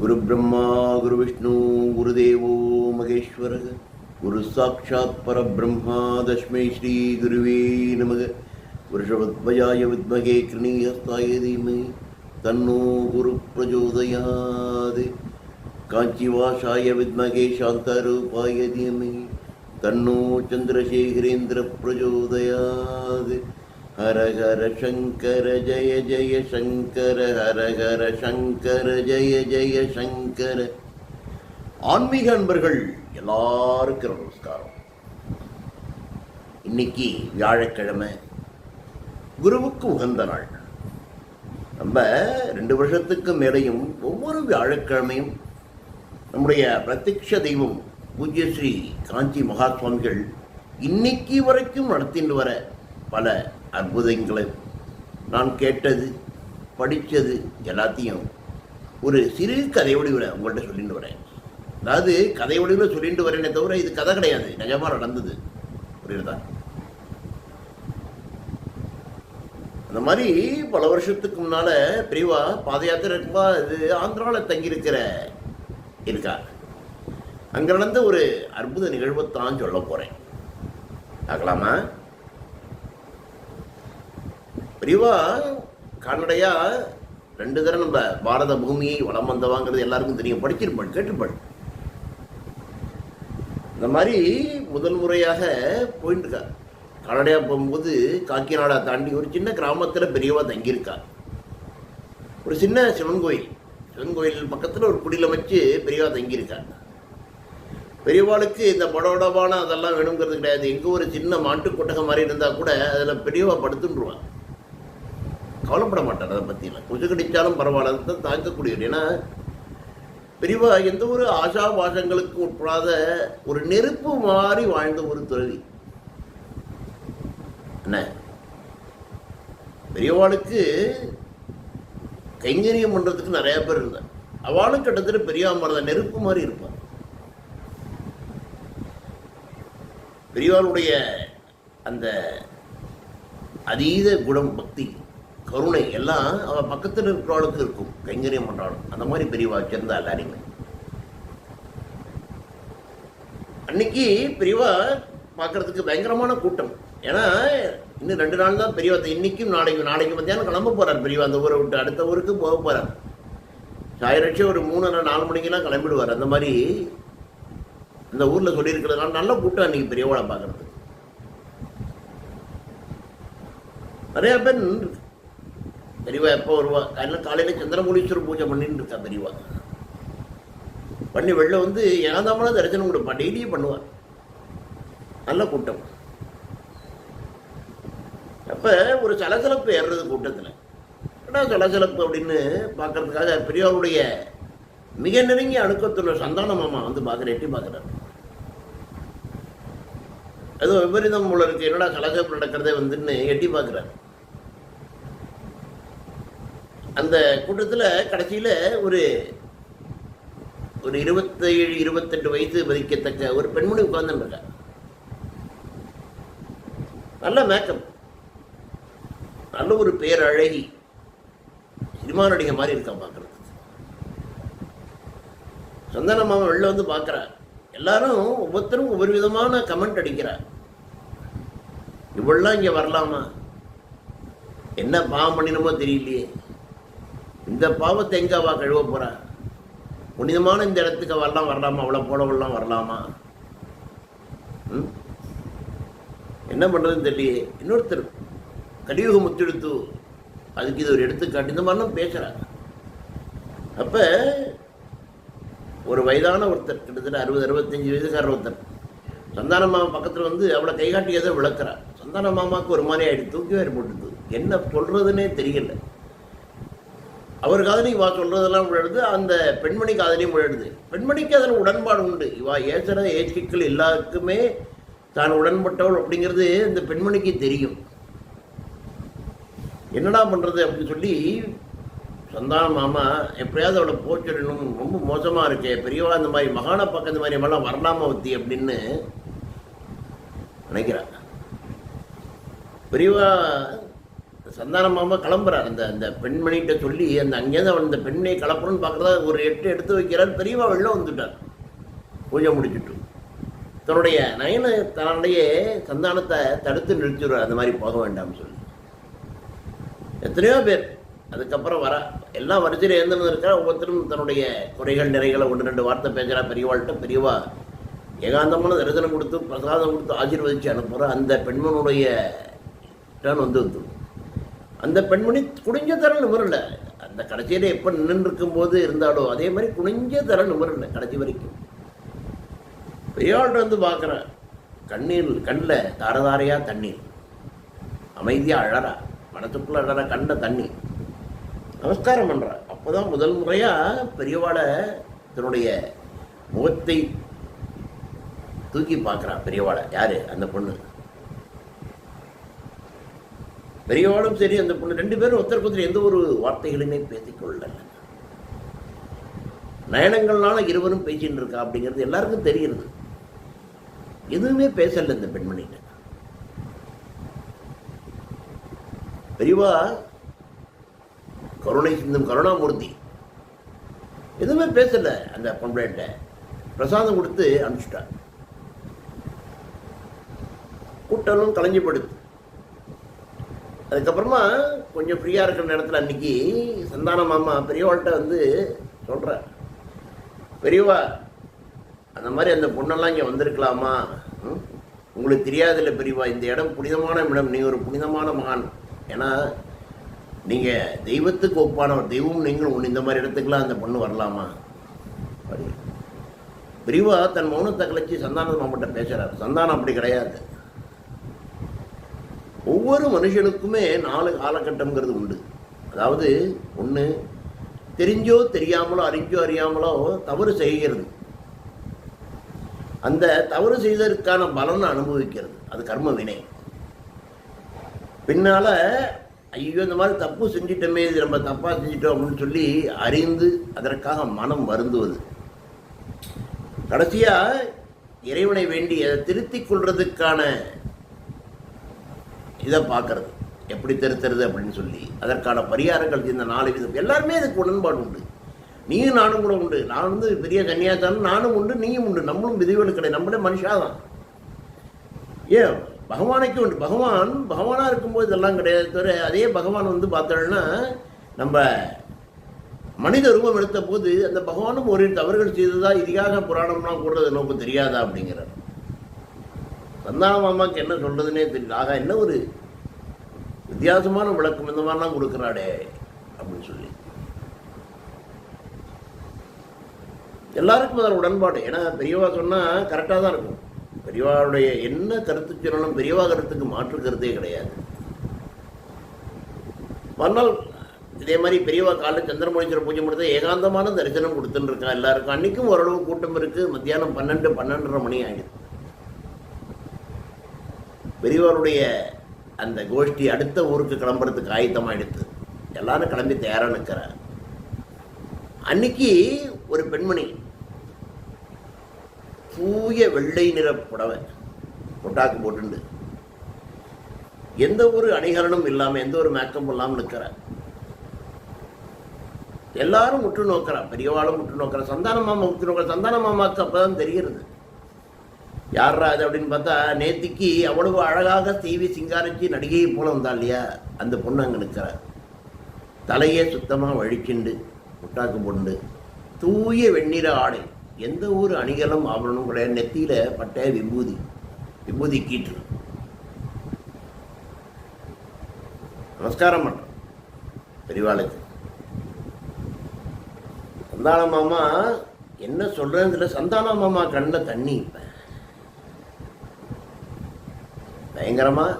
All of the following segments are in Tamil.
குரு பிரம்மா குரு விஷ்ணு குருதேவோ மகேஸ்வர குரு சாட்சாத் பரபிரம்மா தஸ்மை ஸ்ரீ குருவே நமக வருஷவத்வயாய வித்மகே கிருணீஹஸ்தாய தீமஹி தன்னோ குரு பிரச்சோதயாத் காஞ்சிவாசாய வித்மகே சாந்தரூபாய தீமஹி தன்னோ சந்திரசேகரேந்திர பிரச்சோதயாத் ஹர ஹர சங்கர ஜய ஜய சங்கர ஹர ஹர சங்கர ஜய ஜய சங்கர ஆன்மீக அன்பர்கள் எல்லாருக்கும் நமஸ்காரம். இன்னைக்கு வியாழக்கிழமை குருவுக்கு உகந்த நாள். நம்ம ரெண்டு வருஷத்துக்கு மேலேயும் ஒவ்வொரு வியாழக்கிழமையும் நம்முடைய பிரத்யக்ஷ தெய்வம் பூஜ்ய ஸ்ரீ காஞ்சி மகாஸ்வாமிகள் இன்னைக்கு வரைக்கும் நடத்திட்டு வர பல அற்புதங்களை நான் கேட்டது படித்தது எல்லாத்தையும் ஒரு சிறு கதை வடிவில் உங்கள்கிட்ட சொல்லிட்டு வரேன். அதாவது கதை வடிவில் சொல்லிட்டு வரேனே தவிர இது கதை கிடையாது. நிஜமாக நடந்தது. புரியுதா? அந்த மாதிரி பல வருஷத்துக்கு முன்னால் பிரிவா பாத யாத்திரை இருக்குமா? இது ஆந்திராவில் தங்கியிருக்கிற இருக்கா? அங்கே நடந்த ஒரு அற்புத நிகழ்வை தான் சொல்ல போகிறேன் பார்க்கலாமா? பிரிவா கால்நடையா ரெண்டு தடவை நம்ம பாரத பூமியை வளம் வந்தவாங்கிறது எல்லாருக்கும் தெரியும். படிச்சிருப்பாள் கேட்டுப்பாள் இந்த மாதிரி முதல் முறையாக போயிட்டு இருக்கா. கால்நடையாக போகும்போது காக்கிநாடா தாண்டி ஒரு சின்ன கிராமத்தில் பெரியவா தங்கியிருக்கா. ஒரு சின்ன சிவன் கோயில். சிவன் கோயில் பக்கத்தில் ஒரு குடியில் வச்சு பெரியவா தங்கியிருக்கா. பெரியவாளுக்கு இந்த படோடவான அதெல்லாம் வேணுங்கிறது கிடையாது. எங்கே ஒரு சின்ன மாட்டு கொட்டகம் மாதிரி இருந்தால் கூட அதில் பெரியவா படுத்துன்றுவான் கவலைப்பட மாட்டார் அதை பற்றிலாம் கொஞ்சம் கிடைச்சாலும் பரவாயில்ல. அதை தான் தாங்கக்கூடியவர். ஏன்னா பெரியவா எந்த ஒரு ஆஷா பாசங்களுக்கு உட்படாத ஒரு நெருப்பு மாதிரி வாழ்ந்த ஒரு துறவி. என்ன? பெரியவாளுக்கு கைங்கரியம் பண்ணுறதுக்கு நிறைய பேர் இருந்தார். அவளும் கிட்டத்தட்ட பெரியவா மாதிரி தான். நெருப்பு மாதிரி இருப்பார் பெரியவாளுடைய அந்த அதீத குணம் பக்தி. கருணை எல்லாம் அவன் பக்கத்தில் இருக்கிறவளுக்கு இருக்கும். கைங்கரியம் பண்ணுறாலும் அந்த மாதிரி பெரியவா சேர்ந்தா எல்லாரையுமே அன்னைக்கு பெரியவா பார்க்கறதுக்கு பயங்கரமான கூட்டம். ஏன்னா இன்னும் ரெண்டு நாள் தான் பெரியவா இன்னைக்கும் நாளைக்கு நாளைக்கு மத்தியானம் கிளம்ப போகிறார் பெரியவா. அந்த ஊரை விட்டு அடுத்த ஊருக்கு போக போகிறார் சாயரட்சி ஒரு மூணு நாலு மணிக்கெல்லாம் கிளம்பிடுவார். அந்த மாதிரி இந்த ஊரில் சொல்லியிருக்கிறதுனால நல்ல கூட்டம் அன்னைக்கு பெரியவளை பார்க்கறதுக்கு நிறையா பேர் பெரியவா எப்போ வருவா? காலையில் காலையில் சந்திரமூலீஸ்வரர் பூஜை பண்ணின்னு இருக்கா பெரியவா பண்ணி வெளில வந்து ஏகாந்தாமலாம் தரிசனம் கொடுப்பா. டெய்லியும் பண்ணுவார் நல்ல கூட்டம். அப்போ ஒரு சலசலப்பு ஏறுறது கூட்டத்தில். என்ன சலசலப்பு அப்படின்னு பார்க்கறதுக்காக பெரியவருடைய மிக நெருங்கிய அணுக்கத்துள்ள சந்தான மாமா வந்து பார்க்குற எட்டி பார்க்குறாரு. அதுவும் விபரீதம் போல இருக்கு. என்னடா சலசலப்பு நடக்கிறதே வந்துன்னு எட்டி பார்க்குறாரு. அந்த கூட்டத்தில் கடைசியில் ஒரு ஒரு இருபத்தேழு இருபத்தெட்டு வயசு மதிக்கத்தக்க ஒரு பெண்மணி உட்கார்ந்துருக்கா நல்ல மேக்கப். நல்ல ஒரு பேரழகி. சினிமா நடிகை மாதிரி இருக்கான் பார்க்குறது சந்தன மாமா வெளில வந்து பார்க்குறா எல்லாரும் ஒவ்வொருத்தரும் ஒவ்வொரு விதமான கமெண்ட் அடிக்கிறா இவெல்லாம் இங்கே வரலாமா? என்ன பாவம் பண்ணினமோ தெரியலையே. இந்த பாவத்தை எங்க அவ கழுவ போறா? புனிதமான இந்த இடத்துக்கு வரலாம் வரலாமா? அவ்வளோ போடவெல்லாம் வரலாமா? ம்? என்ன பண்ணுறதுன்னு தெரியலையே. இன்னொருத்தர் கலியுகம் முத்தெடுத்து அதுக்கு இது ஒரு எடுத்துக்காட்டு. இந்த மாதிரிலாம் பேசுகிறாங்க அப்போ ஒரு வயதான ஒருத்தர் கிட்டத்தட்ட அறுபது அறுபத்தஞ்சு வயதுக்காரர் ஒருத்தர் சந்தான மாமா பக்கத்தில் வந்து அவளை கைகாட்டி ஏதோ விளக்குறா சந்தான மாமாவுக்கு ஒரு மாதிரி ஆயிடுச்சு. தூக்கி வேறு போட்டுது என்ன சொல்கிறதுனே தெரியல. அவர் காதலி இவா சொல்றதெல்லாம் விழுது அந்த பெண்மணி காதலையும் விழுது பெண்மணிக்கு அதில் உடன்பாடு உண்டு. இவா ஏசுற ஏற்றிக்கள் எல்லாருக்குமே தான் உடன்பட்டவள் அப்படிங்கிறது இந்த பெண்மணிக்கு தெரியும். என்னடா பண்ணுறது அப்படின்னு சொல்லி சந்தான மாமா எப்படியாவது அவளை போச்சிடணும் ரொம்ப மோசமாக இருக்கே. பெரியவா இந்த மாதிரி மகான பக்கம் இந்த மாதிரி எல்லாம் வரலாமா அப்படின்னு நினைக்கிறாங்க பெரியவா சந்தான மாமா கிளம்புறார். அந்த அந்த பெண்மணிகிட்ட சொல்லி அந்த அங்கேருந்து அவன் அந்த பெண்ணை கலப்புறன்னு பார்க்குறதா ஒரு எட்டு எடுத்து வைக்கிறார். பெரியவா வெளில வந்துட்டார். பூஜை முடிச்சுட்டு. தன்னுடைய நயன தன்னுடைய சந்தானத்தை தடுத்து நிறுத்திடுவார். அந்த மாதிரி போக வேண்டாம்னு சொல்லி. எத்தனையோ பேர் அதுக்கப்புறம் வர. எல்லா வரிசையில் எழுந்துன்னு இருக்கா ஒவ்வொருத்தரும் தன்னுடைய குறைகள் நிறைகளை ஒன்று ரெண்டு வார்த்தை பேசுகிறா பெரியவாள்கிட்ட பெரியவா ஏகாந்தமான தரிசனம் கொடுத்து பிரசாதம் கொடுத்து ஆசீர்வதிச்சு அனுப்புகிற அந்த பெண்மனுடைய டேர்ன் வந்து வந்து அந்த பெண்மணி குனிஞ்ச தரம் நிமிரல. அந்த கடைசியில் எப்போ நின்றுருக்கும் போது இருந்தாலோ அதே மாதிரி குனிஞ்ச தர நிமிரல கடைசி வரைக்கும். பெரியாள்கிட்ட வந்து பார்க்குறேன் கண்ணீர் கண்ணில் தாரதாரையாக தண்ணீர். அமைதியாக அழறா. மனத்துக்குள்ள அழற கண்ட தண்ணி நமஸ்காரம் பண்ணுறா அப்போதான் முதல் முறையாக பெரியவாளை தன்னுடைய முகத்தை தூக்கி பார்க்குறான் பெரியவாளை. யார்? அந்த பொண்ணு. பெரியவாளும் சரி அந்த பொண்ணு ரெண்டு பேரும் ஒருத்தருக்கு ஒருத்தர் எந்த ஒரு வார்த்தைகளுமே பேசிக்கொள்ளல. நயனங்கள்னால இருவரும் பேசின்னு இருக்கா அப்படிங்கிறது எல்லாருக்கும் தெரிகிறது எதுவுமே பேசல இந்த பெண்மணிகிட்ட. பெரியவா கருணை சிந்தும் கருணாமூர்த்தி எதுவுமே பேசல அந்த பொம்பளைகிட்ட. பிரசாதம் கொடுத்து அனுப்பிச்சிட்டா கூட்டலும் கலைஞ்சு அதுக்கப்புறமா கொஞ்சம் ஃப்ரீயாக இருக்கிற நேரத்தில் அன்னைக்கு சந்தான மாமா பெரியவாள்கிட்ட வந்து சொல்கிறார் பெரியவா அந்த மாதிரி அந்த பொண்ணெல்லாம் இங்கே வந்திருக்கலாமா? உங்களுக்கு தெரியாதுல்ல பெரியவா இந்த இடம் புனிதமான இடம். நீ ஒரு புனிதமான மகான். ஏன்னா நீங்கள் தெய்வத்துக்கு ஒப்பானவர். தெய்வம் நீங்களும் ஒன்று இந்த மாதிரி இடத்துக்குலாம் அந்த பொண்ணு வரலாமா? பெரியவா தன் மௌனத்தை கலைச்சி சந்தான மாமட்ட பேசுகிறார் சந்தானம் அப்படி கிடையாது. ஒவ்வொரு மனுஷனுக்குமே நாலு காலகட்டம்ங்கிறது உண்டு. அதாவது ஒன்று தெரிஞ்சோ தெரியாமலோ அறிஞ்சோ அறியாமலோ தவறு செய்கிறது. அந்த தவறு செய்ததற்கான பலனை அனுபவிக்கிறது. அது கர்ம வினை. பின்னால ஐயோ இந்த மாதிரி தப்பு செஞ்சிட்டோமே இது நம்ம தப்பாக செஞ்சிட்டோம் அப்படின்னு சொல்லி அறிந்து அதற்காக மனம் வருந்துவது. கடைசியா இறைவனை வேண்டி அதை திருத்திக் கொள்றதுக்கான இதை பார்க்கறது. எப்படி திருத்துறது அப்படின்னு சொல்லி அதற்கான பரிகாரங்கள் இந்த நாலு விதம். எல்லாருமே அதுக்கு உடன்பாடு உண்டு. நீயும் நானும் கூட உண்டு. நான் வந்து பெரிய கன்னியாச்சாரம் நானும் உண்டு நீயும் உண்டு. நம்மளும் விதிவிலக்கு கிடையாது. நம்மளே மனுஷாதான் ஏன்? பகவானுக்கு உண்டு. பகவான் பகவானாக இருக்கும்போது இதெல்லாம் கிடையாது தவிர அதே பகவான் வந்து பார்த்தோம்னா நம்ம மனித ரூபம் எடுத்த போது அந்த பகவானும் ஒரு தவறுகள் செய்ததா இதிகாச புராணம்லாம் கூடுறது நோக்கம் தெரியாதா அப்படிங்கிறார். சந்தான மாமாக்கு என்ன சொல்றதுன்னே தெரியல. ஆக என்ன ஒரு வித்தியாசமான விளக்கம் இந்த மாதிரிலாம் கொடுக்குறாடே அப்படின்னு சொல்லி. எல்லாருக்கும் அதில் உடன்பாடு. ஏன்னா பெரியவா சொன்னால் கரெக்டாக தான் இருக்கும். பெரியவாருடைய என்ன கருத்து சொன்னாலும் பெரியவா கருத்துக்கு மாற்று கருத்தே கிடையாது. மறுநாள் இதே மாதிரி பெரியவா காலைல சந்திரமொழீஸ்வரர் பூஜை முடித்த ஏகாந்தமான தரிசனம் கொடுத்துன்னு இருக்கான் எல்லாருக்கும். அன்னைக்கும் ஓரளவு கூட்டம் இருக்குது மத்தியானம் பன்னெண்டு பன்னெண்டரை மணி ஆகிடுது பெரியவருடைய அந்த கோஷ்டி அடுத்த ஊருக்கு கிளம்புறதுக்கு ஆயத்தமாயிடுது எல்லாரும் கிளம்பி தயாராக நிற்கிறார் அன்னைக்கு ஒரு பெண்மணி தூய வெள்ளை நிற புடவை பொட்டாக்கு போட்டுண்டு. எந்த ஒரு அணிகலனும் இல்லாமல் எந்த ஒரு மேக்கமும் இல்லாமல் நிற்கிறார் எல்லாரும் உற்று நோக்கிறா பெரியவாளும் உற்று நோக்கிறா சந்தான மாமா உற்று நோக்கிற சந்தான மாமாவுக்கு அப்பதான் தெரிகிறது. யாரா அது அப்படின்னு பார்த்தா நேத்திக்கு அவ்வளவு அழகாக தீவி சிங்காரிச்சு நடிகையை போல வந்தா இல்லையா? அந்த பொண்ணு அங்கே நிற்கிறார் தலையே சுத்தமாக வழிக்கிண்டு முட்டாக்கு பொண்டு தூய வெண்ணிற ஆடை. எந்த ஒரு அணிகலம் ஆபரணமும் கிடையாது. நெத்தியில் பட்ட விபூதி விபூதி கீற்று. நமஸ்காரம் பண்றேன் பெரிவாளுக்கு சந்தான மாமா என்ன சொல்றதுல சந்தான மாமா கண்ணில் தண்ணி இப்போ. பயங்கரமாக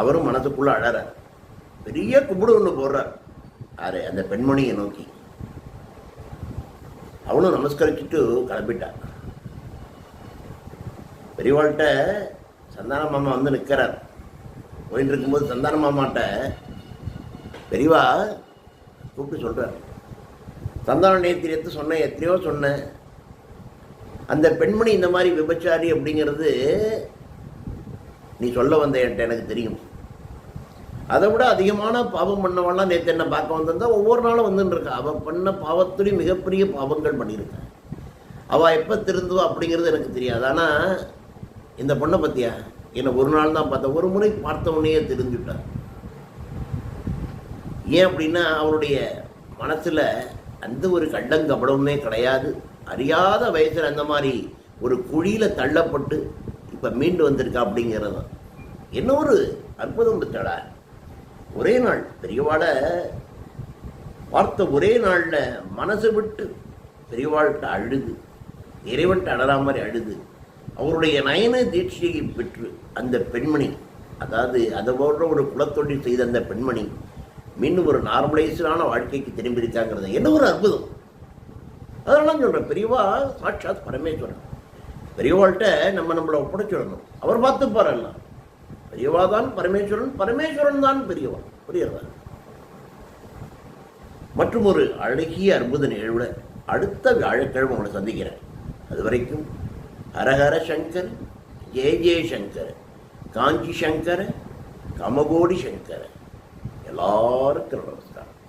அவரும் மனசுக்குள்ள அழறார் பெரிய கும்பிடு ஒன்று போடுறார். ஆறு அந்த பெண்மணியை நோக்கி. அவனும் நமஸ்கரிச்சுட்டு கிளம்பிட்டார் பெரியவாள்கிட்ட சந்தான மாமா வந்து நிற்கிறார் போயிட்டு இருக்கும்போது சந்தான மாமாட்ட பெரியவா கூப்பிட்டு சொல்கிறார் சந்தான நேத்திரி எடுத்து சொன்னேன் எத்தனையோ சொன்னேன். அந்த பெண்மணி இந்த மாதிரி விபச்சாரி அப்படிங்கிறது நீ சொல்ல வந்த என்கிட்ட எனக்கு தெரியும். அதை விட அதிகமான பாவம் பண்ணவெல்லாம் நேற்று என்ன பார்க்க வந்திருந்தா ஒவ்வொரு நாளும் வந்துன்னு அவள் பண்ண பாவத்துலேயும் மிகப்பெரிய பாவங்கள் பண்ணியிருக்கேன் அவள் எப்போ திருந்துவா அப்படிங்கிறது எனக்கு தெரியாது. ஆனால் இந்த பொண்ணை பற்றியா என்னை ஒரு நாள் தான் பார்த்தேன் ஒரு முறை பார்த்தவனையே தெரிஞ்சுட்டார் ஏன் அப்படின்னா அவருடைய மனசில் அந்த ஒரு கள்ளங்கபடமே கிடையாது. அறியாத வயசில் அந்த மாதிரி ஒரு குழியில் தள்ளப்பட்டு இப்போ மீண்டு வந்திருக்கா அப்படிங்கிறது என்ன ஒரு அற்புதம் பெற்றடா. ஒரே நாள் பெரியவாளை பார்த்த ஒரே நாளில் மனசு விட்டு பெரியவாள்கிட்ட அழுது. இறைவன்கிட்ட அழறா மாதிரி அழுது. அவருடைய நயன தீட்சையை பெற்று அந்த பெண்மணி அதாவது அதை போன்ற ஒரு குலத்தொழில் செய்த அந்த பெண்மணி மீண்டும் ஒரு நார்மலைஸ்டான வாழ்க்கைக்கு திரும்பியிருக்காங்கிறது என்ன ஒரு அற்புதம். அதனால சொல்கிறேன் பெரியவா சாட்சாத் பரமேஸ்வரன். பெரியவாள்கிட்ட நம்ம நம்மளை ஒப்படைச்சிடணும். அவர் பார்த்துப்பார் எல்லாம். பெரியவா தான் பரமேஸ்வரன் பரமேஸ்வரன் தான் பெரியவா. புரியுறதா மற்றும் ஒரு அழகிய அற்புத நிகழ்வுல அடுத்த வியாழக்கிழமை உங்களை சந்திக்கிறேன். அது வரைக்கும் ஹரஹர சங்கர் ஜெய ஜெய சங்கர் காஞ்சி சங்கர் கமகோடி சங்கர். எல்லாருக்கும் நமஸ்காரம்.